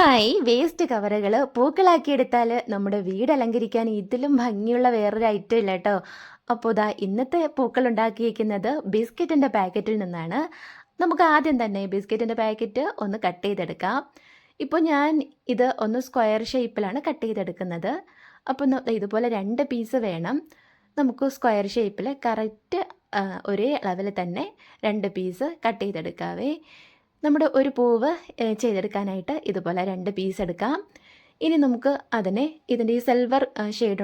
Hi. Waste കവറുകൾ പൂക്കളാക്കിയെടുത്താൽ നമ്മുടെ വീട് അലങ്കരിക്കാൻ ഇതിലും ഭംഗിയുള്ള വേറൊരു ഐറ്റം ഇല്ല കേട്ടോ അപ്പോൾ ഇതാ ഇന്നത്തെ പൂക്കൾ ഉണ്ടാക്കിയിരിക്കുന്നത് ബിസ്ക്കറ്റിന്റെ പാക്കറ്റിൽ നിന്നാണ്. നമുക്ക് ആദ്യം തന്നെ ബിസ്ക്കറ്റിന്റെ പാക്കറ്റ് ഒന്ന് കട്ട് ചെയ്തെടുക്കാം. ഇപ്പോൾ ഞാൻ ഇത് ഒന്ന് സ്ക്വയർ ഷേപ്പിലാണ് കട്ട് ചെയ്തെടുക്കുന്നത്. അപ്പോൾ ഇതുപോലെ രണ്ട് പീസ് വേണം. നമുക്ക് സ്ക്വയർ ഷേപ്പിൽ കറക്റ്റ് ഒരേ അളവിൽ തന്നെ രണ്ട് പീസ് കട്ട് ചെയ്തെടുക്കാവേ. നമ്മുടെ ഒരു പൂവ് ചെയ്തെടുക്കാനായിട്ട് ഇതുപോലെ രണ്ട് പീസ് എടുക്കാം. ഇനി നമുക്ക് അതിനെ ഇതിന്റെ ഈ സിൽവർ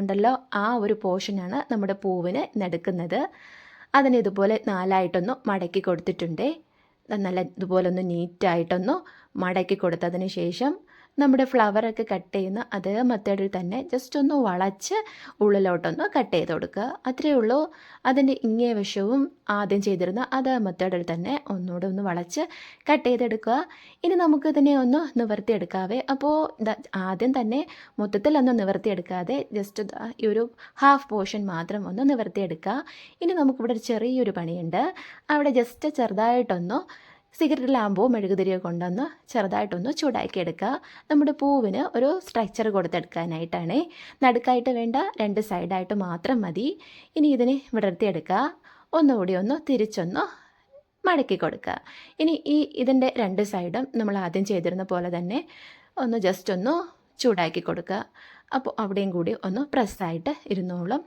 ഉണ്ടല്ലോ ആ ഒരു പോർഷനാണ് നമ്മുടെ പൂവിന് നടക്കുന്നത്. അതിനെ ഇതുപോലെ നാലായിട്ടൊന്ന് മടക്കി കൊടുത്തിട്ടുണ്ട്. നല്ല ഇതുപോലെ ഒന്ന് നീറ്റായിട്ടൊന്ന് മടക്കി കൊടുത്തതിന് ശേഷം നമ്മുടെ ഫ്ലവറൊക്കെ കട്ട് ചെയ്യുന്ന അതേ മെത്തേഡിൽ തന്നെ ജസ്റ്റ് ഒന്ന് വളച്ച് ഉള്ളിലോട്ടൊന്ന് കട്ട് ചെയ്ത് കൊടുക്കുക. അത്രയേ ഉള്ളൂ. അതിന്റെ ഇങ്ങേ വശവും ആദ്യം ചെയ്തിരുന്ന അതേ മെത്തേഡിൽ തന്നെ ഒന്നുകൂടെ ഒന്ന് വളച്ച് കട്ട് ചെയ്തെടുക്കുക. ഇനി നമുക്ക് നമുക്കിതിനെ ഒന്ന് നിവർത്തിയെടുക്കാവേ. അപ്പോൾ ആദ്യം തന്നെ മൊത്തത്തിൽ ഒന്ന് നിവർത്തിയെടുക്കാതെ ജസ്റ്റ് ഈ ഒരു ഹാഫ് പോർഷൻ മാത്രം ഒന്ന് നിവർത്തിയെടുക്കുക. ഇനി നമുക്കിവിടെ ഒരു ചെറിയൊരു പണിയുണ്ട്. അവിടെ ജസ്റ്റ് ചെറുതായിട്ടൊന്ന് സിഗരറ്റ് ലാമ്പോ മെഴുകുതിരിയോ കൊണ്ടൊന്ന് ചെറുതായിട്ടൊന്ന് ചൂടാക്കി എടുക്കുക നമ്മുടെ പൂവിന് ഒരു സ്ട്രക്ചർ കൊടുത്തെടുക്കാനായിട്ടാണ്. നടുക്കായിട്ട് വേണ്ട രണ്ട് സൈഡായിട്ട് മാത്രം മതി. ഇനി ഇതിനെ വിടർത്തിയെടുക്കുക. ഒന്നുകൂടി ഒന്ന് തിരിച്ചൊന്ന് മടക്കി കൊടുക്കുക. ഇനി ഈ ഇതിന്റെ രണ്ട് സൈഡും നമ്മൾ ആദ്യം ചെയ്തിരുന്ന പോലെ തന്നെ ഒന്ന് ജസ്റ്റ് ഒന്ന് ചൂടാക്കി കൊടുക്കുക. അപ്പോൾ അവിടെയും കൂടി ഒന്ന് പ്രസ്സായിട്ട് ഇരുന്നോളും.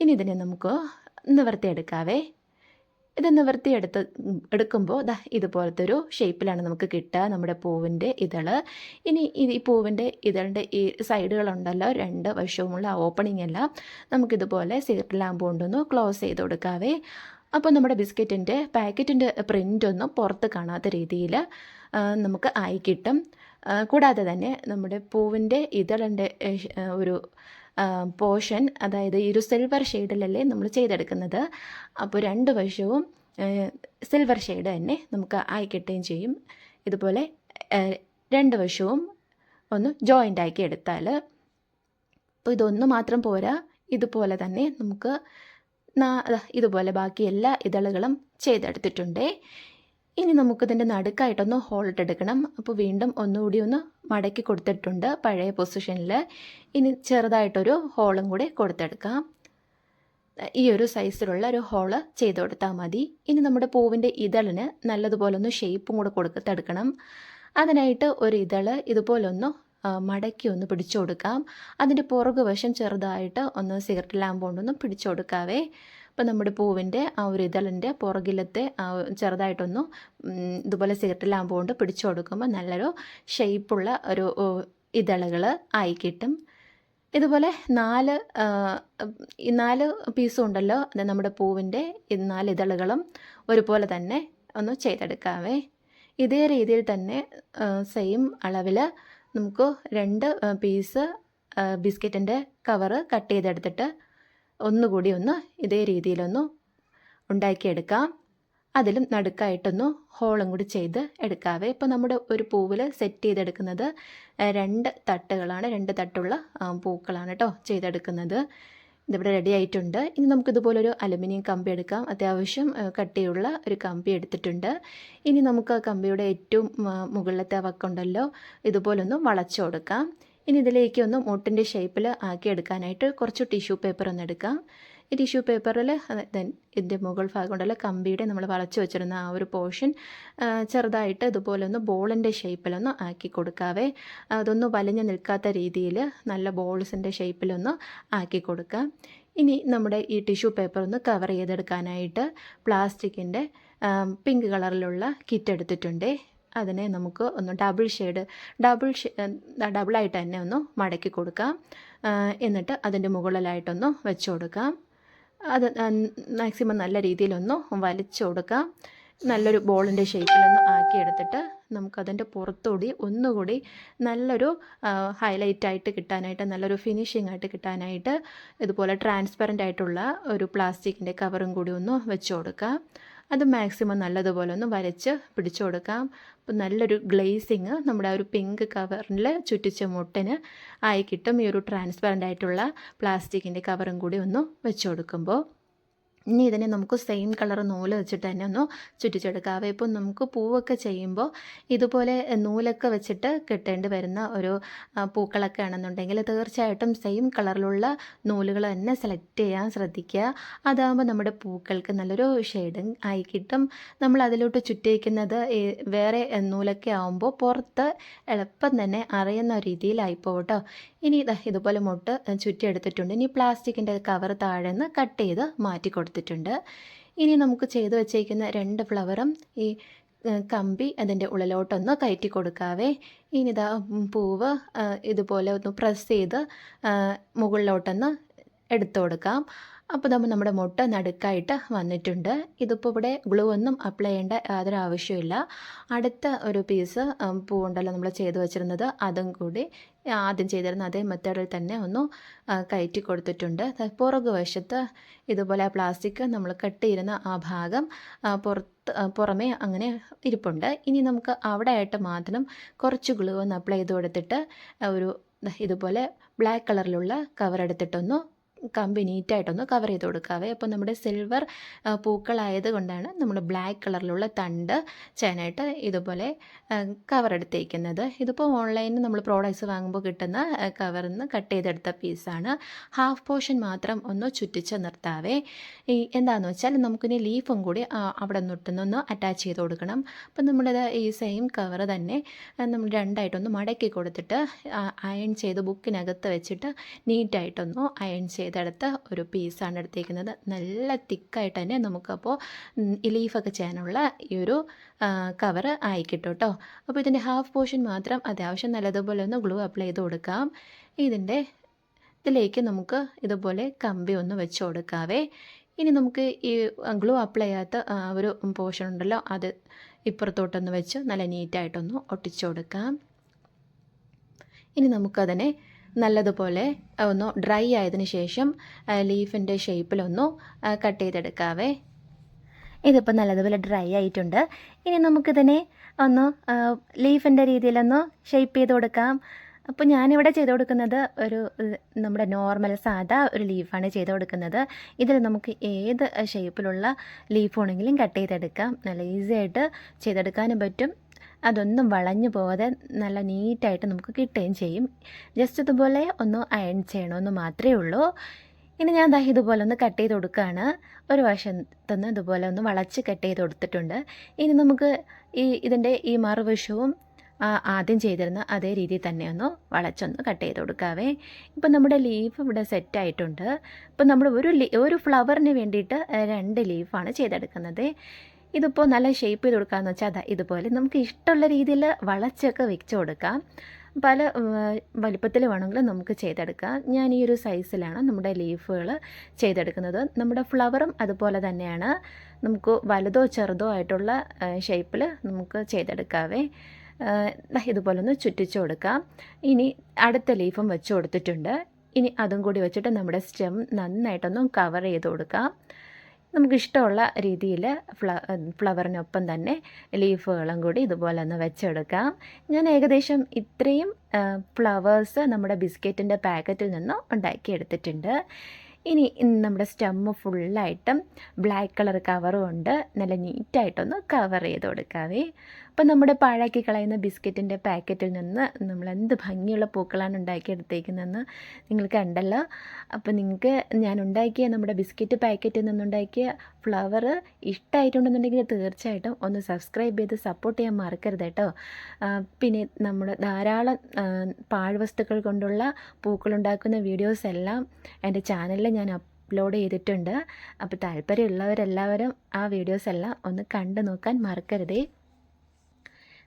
ഇനി ഇതിനെ നമുക്ക് നിവർത്തിയെടുക്കാവേ. ഇത് നിവർത്തിയെടുത്ത് എടുക്കുമ്പോൾ ദാ ഇതുപോലത്തെ ഒരു ഷേപ്പിലാണ് നമുക്ക് കിട്ടുക നമ്മുടെ പൂവിന്റെ ഇതൾ. ഇനി ഈ പൂവിന്റെ ഇതളിന്റെ ഈ സൈഡുകളുണ്ടല്ലോ രണ്ട് വശവുമുള്ള ഓപ്പണിംഗ് എല്ലാം നമുക്കിതുപോലെ സിഗരറ്റ് ലാമ്പ് കൊണ്ടൊന്ന് ക്ലോസ് ചെയ്ത് കൊടുക്കാവേ. അപ്പോൾ നമ്മുടെ ബിസ്ക്കറ്റിന്റെ പാക്കറ്റിന്റെ പ്രിന്റ് ഒന്നും പുറത്ത് കാണാത്ത രീതിയിൽ നമുക്ക് ആയി കിട്ടും. കൂടാതെ തന്നെ നമ്മുടെ പൂവിന്റെ ഇതളിന്റെ ഒരു പോർഷൻ അതായത് ഈ ഒരു സിൽവർ ഷെയ്ഡിലല്ലേ നമ്മൾ ചെയ്തെടുക്കുന്നത്. അപ്പോൾ രണ്ട് വശവും സിൽവർ ഷെയ്ഡ് തന്നെ നമുക്ക് ആയി കിട്ടുകയും ചെയ്യും. ഇതുപോലെ രണ്ട് വശവും ഒന്ന് ജോയിന്റ് ആക്കി എടുത്താൽ അപ്പോൾ ഇതൊന്ന് മാത്രം പോരാ. ഇതുപോലെ തന്നെ നമുക്ക് ഇതുപോലെ ബാക്കി എല്ലാ ഇതളുകളും ചെയ്തെടുത്തിട്ടുണ്ട്. ഇനി നമുക്കിതിന്റെ നടുക്കായിട്ടൊന്ന് ഹോൾട്ട് എടുക്കണം. അപ്പോൾ വീണ്ടും ഒന്നുകൂടി ഒന്ന് മടക്കി കൊടുത്തിട്ടുണ്ട് പഴയ പൊസിഷനിൽ ഇനി ചെറുതായിട്ടൊരു ഹോളും കൂടി കൊടുത്തെടുക്കാം. ഈ ഒരു സൈസിലുള്ള ഒരു ഹോൾ ചെയ്ത് കൊടുത്താൽ മതി. ഇനി നമ്മുടെ പൂവിന്റെ ഇതളിന് നല്ലതുപോലെ ഒന്ന് ഷേപ്പും കൂടെ കൊടുത്തെടുക്കണം. അതിനായിട്ട് ഒരു ഇതൾ ഇതുപോലൊന്ന് മടക്കി ഒന്ന് പിടിച്ചു കൊടുക്കാം. അതിന്റെ പുറകുവശം ചെറുതായിട്ട് ഒന്ന് സിഗരറ്റ് ലാമ്പ് കൊണ്ടൊന്ന് പിടിച്ചു കൊടുക്കാവേ. അപ്പോൾ നമ്മുടെ പൂവിന്റെ ആ ഒരു ഇതളിന്റെ പുറകിലത്തെ ചെറുതായിട്ടൊന്ന് ഇതുപോലെ സിഗരറ്റിലാകുമ്പോൾ കൊണ്ട് പിടിച്ചു കൊടുക്കുമ്പോൾ നല്ലൊരു ഷേപ്പുള്ള ഒരു ഇതളുകൾ ആയി കിട്ടും. ഇതുപോലെ നാല് നാല് പീസും ഉണ്ടല്ലോ അത് നമ്മുടെ പൂവിന്റെ നാല് ഇതളുകളും ഒരുപോലെ തന്നെ ഒന്ന് ചെയ്തെടുക്കാവേ. ഇതേ രീതിയിൽ തന്നെ സെയിം അളവിൽ നമുക്ക് രണ്ട് പീസ് ബിസ്ക്കറ്റിന്റെ കവറ് കട്ട് ചെയ്തെടുത്തിട്ട് ഒന്നുകൂടി ഒന്ന് ഇതേ രീതിയിലൊന്ന് ഉണ്ടാക്കിയെടുക്കാം. അതിലും നടുക്കായിട്ടൊന്ന് ഹോളും കൂടി ചെയ്ത് എടുക്കാവേ. ഇപ്പോൾ നമ്മുടെ ഒരു പൂവിൽ സെറ്റ് ചെയ്തെടുക്കുന്നത് രണ്ട് തട്ടുകളാണ്. രണ്ട് തട്ടുള്ള പൂക്കളാണ് കേട്ടോ ചെയ്തെടുക്കുന്നത്. ഇതിവിടെ റെഡി ആയിട്ടുണ്ട്. ഇനി നമുക്കിതുപോലൊരു അലുമിനിയം കമ്പി എടുക്കാം. അത്യാവശ്യം കട്ടിയുള്ള ഒരു കമ്പി എടുത്തിട്ടുണ്ട്. ഇനി നമുക്ക് ആ കമ്പിയുടെ ഏറ്റവും മുകളിലത്തെ വക്കുണ്ടല്ലോ ഇതുപോലൊന്ന് വളച്ചു കൊടുക്കാം. ഇനി ഇതിലേക്ക് ഒന്ന് മുട്ടിന്റെ ഷേപ്പിൽ ആക്കി എടുക്കാനായിട്ട് കുറച്ച് ടിഷ്യൂ പേപ്പർ ഒന്ന് എടുക്കാം. ഈ ടിഷ്യൂ പേപ്പറിൽ ദെൻ ഇതിന്റെ മുകൾ ഭാഗം ഉണ്ടല്ലോ കമ്പിയുടെ നമ്മൾ വളച്ചു വെച്ചിരുന്ന ആ ഒരു പോർഷൻ ചെറുതായിട്ട് ഇതുപോലെ ഒന്ന് ബോളിന്റെ ഷേപ്പിലൊന്ന് ആക്കി കൊടുക്കാവേ. അതൊന്ന് വലിഞ്ഞു നിൽക്കാത്ത രീതിയിൽ നല്ല ബോൾസിന്റെ ഷേപ്പിലൊന്ന് ആക്കി കൊടുക്കാം. ഇനി നമ്മുടെ ഈ ടിഷ്യൂ പേപ്പർ ഒന്ന് കവർ ചെയ്തെടുക്കാനായിട്ട് പ്ലാസ്റ്റിക്കിന്റെ പിങ്ക് കളറിലുള്ള കിറ്റ് എടുത്തിട്ടുണ്ട്. അതിനെ നമുക്ക് ഒന്ന് ഡബിൾ ഷെയ്ഡ് ഡബിൾ ഡബിളായിട്ട് തന്നെ ഒന്ന് മടക്കി കൊടുക്കാം. എന്നിട്ട് അതിന്റെ മുകളിലായിട്ടൊന്ന് വെച്ച് കൊടുക്കാം. അത് മാക്സിമം നല്ല രീതിയിലൊന്ന് വലിച്ചു കൊടുക്കാം. നല്ലൊരു ബോളിന്റെ ഷേപ്പിലൊന്ന് ആക്കിയെടുത്തിട്ട് നമുക്കതിന്റെ പുറത്തുകൂടി ഒന്നുകൂടി നല്ലൊരു ഹൈലൈറ്റ് ആയിട്ട് കിട്ടാനായിട്ട് നല്ലൊരു ഫിനിഷിംഗ് ആയിട്ട് കിട്ടാനായിട്ട് ഇതുപോലെ ട്രാൻസ്പെറന്റ് ആയിട്ടുള്ള ഒരു പ്ലാസ്റ്റിക്കിന്റെ കവറും കൂടി ഒന്ന് വെച്ച് കൊടുക്കാം. അത് മാക്സിമം നല്ലതുപോലെ ഒന്ന് വരച്ച് പിടിച്ചു കൊടുക്കാം. അപ്പം നല്ലൊരു ഗ്ലേസിങ് നമ്മുടെ ആ ഒരു പിങ്ക് കവറിൽ ചുറ്റിച്ച മുട്ടിന് ആയി കിട്ടും. ഈ ഒരു ട്രാൻസ്പെറന്റ് ആയിട്ടുള്ള പ്ലാസ്റ്റിക്കിന്റെ കവറും കൂടി ഒന്ന് വെച്ച് കൊടുക്കുമ്പോൾ ഇനി ഇതിനെ നമുക്ക് സെയിം കളർ നൂൽ വെച്ചിട്ട് തന്നെ ഒന്ന് ചുറ്റിച്ചെടുക്കാവേ ഇപ്പോൾ നമുക്ക് പൂവൊക്കെ ചെയ്യുമ്പോൾ ഇതുപോലെ നൂലൊക്കെ വെച്ചിട്ട് കിട്ടേണ്ടി വരുന്ന ഒരു പൂക്കളൊക്കെ ആണെന്നുണ്ടെങ്കിൽ തീർച്ചയായിട്ടും സെയിം കളറിലുള്ള നൂലുകൾ തന്നെ സെലക്ട് ചെയ്യാൻ ശ്രദ്ധിക്കുക. അതാകുമ്പോൾ നമ്മുടെ പൂക്കൾക്ക് നല്ലൊരു ഷെയ്ഡിങ് ആയി കിട്ടും. നമ്മൾ അതിലോട്ട് ചുറ്റിയിക്കുന്നത് വേറെ നൂലൊക്കെ ആകുമ്പോൾ പുറത്ത് എളുപ്പം തന്നെ അറിയുന്ന രീതിയിലായി പോകും കേട്ടോ ഇനി ഇതാ ഇതുപോലെ മുട്ട് ചുറ്റിയെടുത്തിട്ടുണ്ട്. ഇനി പ്ലാസ്റ്റിക്കിന്റെ കവർ താഴെ നിന്ന് കട്ട് ചെയ്ത് മാറ്റി കൊടുത്തിട്ടുണ്ട് ഇനി നമുക്ക് ചെയ്ത് വെച്ചേക്കുന്ന രണ്ട് ഫ്ലവറും ഈ കമ്പി അതിന്റെ ഉള്ളിലോട്ടൊന്ന് കയറ്റി കൊടുക്കാവേ. ഇനി ഇതാ പൂവ് ഇതുപോലെ ഒന്ന് പ്രസ് ചെയ്ത് മുകളിലോട്ടൊന്ന് എടുത്തു കൊടുക്കാം. അപ്പോൾ നമ്മൾ നമ്മുടെ മുട്ട നടുക്കായിട്ട് വന്നിട്ടുണ്ട്. ഇതിപ്പോൾ ഇവിടെ ഗ്ലൂ ഒന്നും അപ്ലൈ ചെയ്യേണ്ട യാതൊരു ആവശ്യമില്ല അടുത്ത ഒരു പീസ് പൂവുണ്ടല്ലോ നമ്മൾ ചെയ്തു വെച്ചിരുന്നത്. അതും കൂടി ആദ്യം ചെയ്തിരുന്ന അതേ മെത്തേഡിൽ തന്നെ ഒന്ന് കയറ്റി കൊടുത്തിട്ടുണ്ട്. പുറകു വശത്ത് ഇതുപോലെ പ്ലാസ്റ്റിക് നമ്മൾ കട്ട് ചെയ്യുന്ന ആ ഭാഗം പുറത്ത് പുറമേ അങ്ങനെ ഇരിപ്പുണ്ട്. ഇനി നമുക്ക് അവിടെ ആയിട്ട് മാത്രം കുറച്ച് ഗ്ലൂ ഒന്ന് അപ്ലൈ ചെയ്ത് കൊടുത്തിട്ട് ഒരു ഇതുപോലെ ബ്ലാക്ക് കളറിലുള്ള കവർ എടുത്തിട്ടൊന്ന് കമ്പി നീറ്റായിട്ടൊന്ന് കവർ ചെയ്ത് കൊടുക്കാവേ. അപ്പോൾ നമ്മുടെ സിൽവർ പൂക്കളായത് കൊണ്ടാണ് നമ്മൾ ബ്ലാക്ക് കളറിലുള്ള തണ്ട് ചെയ്യാനായിട്ട് ഇതുപോലെ കവർ എടുത്തേക്കുന്നത്. ഇതിപ്പോൾ ഓൺലൈനിൽ നമ്മൾ പ്രോഡക്റ്റ്സ് വാങ്ങുമ്പോൾ കിട്ടുന്ന കവറിൽ നിന്ന് കട്ട് ചെയ്തെടുത്ത പീസാണ് ഹാഫ് പോർഷൻ മാത്രം ഒന്ന് ചുറ്റിച്ച് നിർത്താവേ. ഈ എന്താണെന്ന് വെച്ചാൽ നമുക്കിനി ലീഫും കൂടി അവിടെ നിന്നൊട്ടുന്നൊന്ന് അറ്റാച്ച് ചെയ്ത് കൊടുക്കണം. അപ്പം നമ്മുടെ ഈ സെയിം കവർ തന്നെ നമ്മൾ രണ്ടായിട്ടൊന്ന് മടക്കി കൊടുത്തിട്ട് അയൺ ചെയ്ത് ബുക്കിനകത്ത് വെച്ചിട്ട് നീറ്റായിട്ടൊന്ന് അയൺ ചെയ്തെടുത്ത ഒരു പീസാണ് എടുത്തേക്കുന്നത്. നല്ല തിക്കായിട്ട് തന്നെ നമുക്കപ്പോൾ ഇലീഫൊക്കെ ചെയ്യാനുള്ള ഈ ഒരു കവർ ആയി കിട്ടും കേട്ടോ അപ്പോൾ ഇതിന്റെ ഹാഫ് പോർഷൻ മാത്രം അത്യാവശ്യം നല്ലതുപോലെ ഒന്ന് ഗ്ലൂ അപ്ലൈ ചെയ്ത് കൊടുക്കാം. ഇതിന്റെ ഇതിലേക്ക് നമുക്ക് ഇതുപോലെ കമ്പി ഒന്ന് വെച്ച് കൊടുക്കാവേ. ഇനി നമുക്ക് ഈ ഗ്ലൂ അപ്ലൈ ചെയ്യാത്ത ഒരു പോർഷൻ ഉണ്ടല്ലോ അത് ഇപ്പുറത്തോട്ടൊന്ന് വെച്ച് നല്ല നീറ്റായിട്ടൊന്ന് ഒട്ടിച്ചു കൊടുക്കാം. ഇനി നമുക്കതിനെ നല്ലതുപോലെ ഒന്ന് ഡ്രൈ ആയതിന് ശേഷം ലീഫിന്റെ ഷേപ്പിലൊന്ന് കട്ട് ചെയ്തെടുക്കാവേ. ഇതിപ്പോൾ നല്ലതുപോലെ ഡ്രൈ ആയിട്ടുണ്ട്. ഇനി നമുക്കിതിനെ ഒന്ന് ലീഫിന്റെ രീതിയിലൊന്ന് ഷേപ്പ് ചെയ്ത് കൊടുക്കാം. അപ്പോൾ ഞാനിവിടെ ചെയ്ത് കൊടുക്കുന്നത് ഒരു നമ്മുടെ നോർമൽ സാധാ ഒരു ലീഫാണ് ചെയ്ത് കൊടുക്കുന്നത്. ഇതിൽ നമുക്ക് ഏത് ഷേപ്പിലുള്ള ലീഫ് വേണമെങ്കിലും കട്ട് ചെയ്തെടുക്കാം. നല്ല ഈസി ആയിട്ട് ചെയ്തെടുക്കാനും പറ്റും. അതൊന്നും വളഞ്ഞു പോകാതെ നല്ല നീറ്റായിട്ട് നമുക്ക് കിട്ടുകയും ചെയ്യും. ജസ്റ്റ് ഇതുപോലെ ഒന്ന് അയൺ ചെയ്യണമെന്ന് മാത്രമേ ഉള്ളൂ. ഇനി ഞാൻ ദാ ഇതുപോലെ ഒന്ന് കട്ട് ചെയ്ത് കൊടുക്കുകയാണ് ഒരു വശത്തുനിന്ന് ഇതുപോലെ ഒന്ന് വളച്ച് കട്ട് ചെയ്ത് കൊടുത്തിട്ടുണ്ട്. ഇനി നമുക്ക് ഈ ഇതിന്റെ ഈ മറുവശവും ആദ്യം ചെയ്തിരുന്ന അതേ രീതിയിൽ തന്നെ ഒന്ന് വളച്ചൊന്ന് കട്ട് ചെയ്ത് കൊടുക്കാവേ. ഇപ്പം നമ്മുടെ ലീഫ് ഇവിടെ സെറ്റ് ആയിട്ടുണ്ട്. ഇപ്പം നമ്മൾ ഒരു ഒരു ഫ്ലവറിന് വേണ്ടിയിട്ട് രണ്ട് ലീഫാണ് ചെയ്തെടുക്കുന്നത്. ഇതിപ്പോൾ നല്ല ഷേപ്പ് ചെയ്ത് കൊടുക്കാമെന്ന് വെച്ചാൽ അതാ ഇതുപോലെ നമുക്ക് ഇഷ്ടമുള്ള രീതിയിൽ വളച്ചൊക്കെ വെച്ച് കൊടുക്കാം. പല വലിപ്പത്തിൽ വേണമെങ്കിൽ നമുക്ക് ചെയ്തെടുക്കാം. ഞാൻ ഈ ഒരു സൈസിലാണ് നമ്മുടെ ലീഫുകൾ ചെയ്തെടുക്കുന്നത്. നമ്മുടെ ഫ്ലവറും അതുപോലെ തന്നെയാണ്. നമുക്ക് വലുതോ ചെറുതോ ആയിട്ടുള്ള ഷേപ്പിൽ നമുക്ക് ചെയ്തെടുക്കാവേ. ഇതുപോലെ ഒന്ന് ചുറ്റിച്ചു കൊടുക്കാം. ഇനി അടുത്ത ലീഫും വെച്ച് കൊടുത്തിട്ടുണ്ട്. ഇനി അതും കൂടി വെച്ചിട്ട് നമ്മുടെ സ്റ്റെം നന്നായിട്ടൊന്ന് കവർ ചെയ്ത് കൊടുക്കാം. നമുക്കിഷ്ടമുള്ള രീതിയിൽ ഫ്ല ഫ്ലവറിനൊപ്പം തന്നെ ലീഫുകളും കൂടി ഇതുപോലെ ഒന്ന് വെച്ചെടുക്കാം. ഞാൻ ഏകദേശം ഇത്രയും ഫ്ലവേഴ്സ് നമ്മുടെ ബിസ്ക്കറ്റിന്റെ പാക്കറ്റിൽ നിന്ന് ഉണ്ടാക്കിയെടുത്തിട്ടുണ്ട്. ഇനി നമ്മുടെ സ്റ്റെമ്മ് ഫുള്ളായിട്ടും ബ്ലാക്ക് കളർ കവറും ഉണ്ട്. നല്ല നീറ്റായിട്ടൊന്ന് കവർ ചെയ്ത് കൊടുക്കാവേ. അപ്പം നമ്മുടെ പാഴാക്കി കളയുന്ന ബിസ്ക്കറ്റിന്റെ പാക്കറ്റിൽ നിന്ന് നമ്മൾ എന്ത് ഭംഗിയുള്ള പൂക്കളാണ് ഉണ്ടാക്കിയെടുത്തേക്കുന്നതെന്ന് നിങ്ങൾ കണ്ടല്ലോ. അപ്പോൾ നിങ്ങൾക്ക് ഞാൻ ഉണ്ടാക്കിയ നമ്മുടെ ബിസ്ക്കറ്റ് പാക്കറ്റിൽ നിന്നുണ്ടാക്കിയ ഫ്ലവർ ഇഷ്ടമായിട്ടുണ്ടെന്നുണ്ടെങ്കിൽ തീർച്ചയായിട്ടും ഒന്ന് സബ്സ്ക്രൈബ് ചെയ്ത് സപ്പോർട്ട് ചെയ്യാൻ മറക്കരുത് കേട്ടോ. പിന്നെ നമ്മൾ ധാരാളം പാഴ്വസ്തുക്കൾ കൊണ്ടുള്ള പൂക്കളുണ്ടാക്കുന്ന വീഡിയോസ് എല്ലാം എന്റെ ചാനലിൽ ഞാൻ അപ്ലോഡ് ചെയ്തിട്ടുണ്ട്. അപ്പോൾ താല്പര്യമുള്ളവരെല്ലാവരും ആ വീഡിയോസ് എല്ലാം ഒന്ന് കണ്ടു നോക്കാൻ മറക്കരുതേ.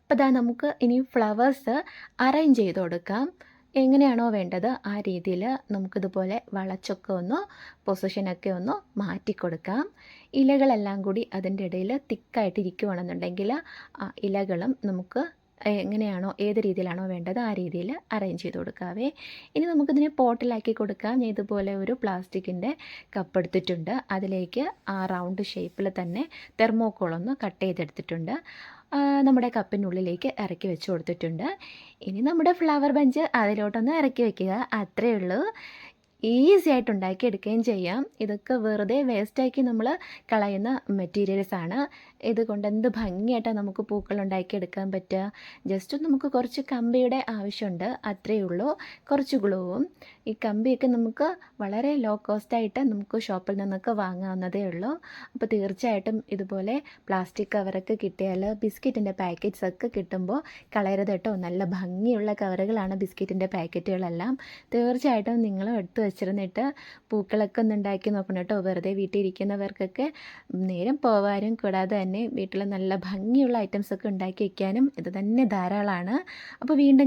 അപ്പോൾ ഇതാ നമുക്ക് ഇനി ഫ്ലവേഴ്സ് അറേഞ്ച് ചെയ്ത് കൊടുക്കാം. എങ്ങനെയാണോ വേണ്ടത് ആ രീതിയിൽ നമുക്കിതുപോലെ വളച്ചൊക്കെ ഒന്ന് പൊസിഷനൊക്കെ ഒന്ന് മാറ്റി കൊടുക്കാം. ഇലകളെല്ലാം കൂടി അതിന്റെ ഇടയിൽ തിക്കായിട്ട് ആ ഇലകളും നമുക്ക് എങ്ങനെയാണോ ഏത് രീതിയിലാണോ വേണ്ടത് ആ രീതിയിൽ അറേഞ്ച് ചെയ്ത് കൊടുക്കാവേ. ഇനി നമുക്കിതിനെ പോട്ടിലാക്കി കൊടുക്കാം. ഞാൻ ഇതുപോലെ ഒരു പ്ലാസ്റ്റിക്കിന്റെ കപ്പ് എടുത്തിട്ടുണ്ട്. അതിലേക്ക് ആ റൗണ്ട് ഷേപ്പിൽ തന്നെ തെർമോക്കോളൊന്ന് കട്ട് ചെയ്തെടുത്തിട്ടുണ്ട്. നമ്മുടെ കപ്പിനുള്ളിലേക്ക് ഇറക്കി വെച്ച് കൊടുത്തിട്ടുണ്ട്. ഇനി നമ്മുടെ ഫ്ലവർ ബഞ്ച് അതിലോട്ടൊന്ന് ഇറക്കി വെക്കുക. അത്രയേ ഉള്ളൂ. ഈസി ആയിട്ട് ഉണ്ടാക്കിയെടുക്കുകയും ചെയ്യാം. ഇതൊക്കെ വെറുതെ വേസ്റ്റാക്കി നമ്മൾ കളയുന്ന മെറ്റീരിയൽസ് ആണ്. ഇതുകൊണ്ട് എന്ത് ഭംഗിയായിട്ടാണ് നമുക്ക് പൂക്കൾ ഉണ്ടാക്കിയെടുക്കാൻ പറ്റുക. ജസ്റ്റ് നമുക്ക് കുറച്ച് കമ്പിയുടെ ആവശ്യമുണ്ട്. അത്രയേ ഉള്ളൂ. കുറച്ച് ഗ്ലൂവും ഈ കമ്പിയൊക്കെ നമുക്ക് വളരെ ലോ കോസ്റ്റായിട്ട് നമുക്ക് ഷോപ്പിൽ നിന്നൊക്കെ വാങ്ങാവുന്നതേ ഉള്ളൂ. അപ്പോൾ തീർച്ചയായിട്ടും ഇതുപോലെ പ്ലാസ്റ്റിക് കവറൊക്കെ കിട്ടിയാൽ ബിസ്ക്കറ്റിന്റെ പാക്കറ്റ്സ് ഒക്കെ കിട്ടുമ്പോൾ കളയരുത് കേട്ടോ. നല്ല ഭംഗിയുള്ള കവറുകളാണ് ബിസ്ക്കറ്റിന്റെ പാക്കറ്റുകളെല്ലാം തീർച്ചയായിട്ടും നിങ്ങളും എടുത്തു വെച്ചിരുന്നിട്ട് പൂക്കളൊക്കെ ഒന്ന് ഉണ്ടാക്കി നോക്കണം കേട്ടോ. വെറുതെ വീട്ടിൽ ഇരിക്കുന്നവർക്കൊക്കെ നേരം പോവാനും കൂടാതെ തന്നെ വീട്ടിൽ നല്ല ഭംഗിയുള്ള ഐറ്റംസൊക്കെ ഉണ്ടാക്കി വയ്ക്കാനും ഇത് തന്നെ ധാരാളമാണ്. അപ്പോൾ വീണ്ടും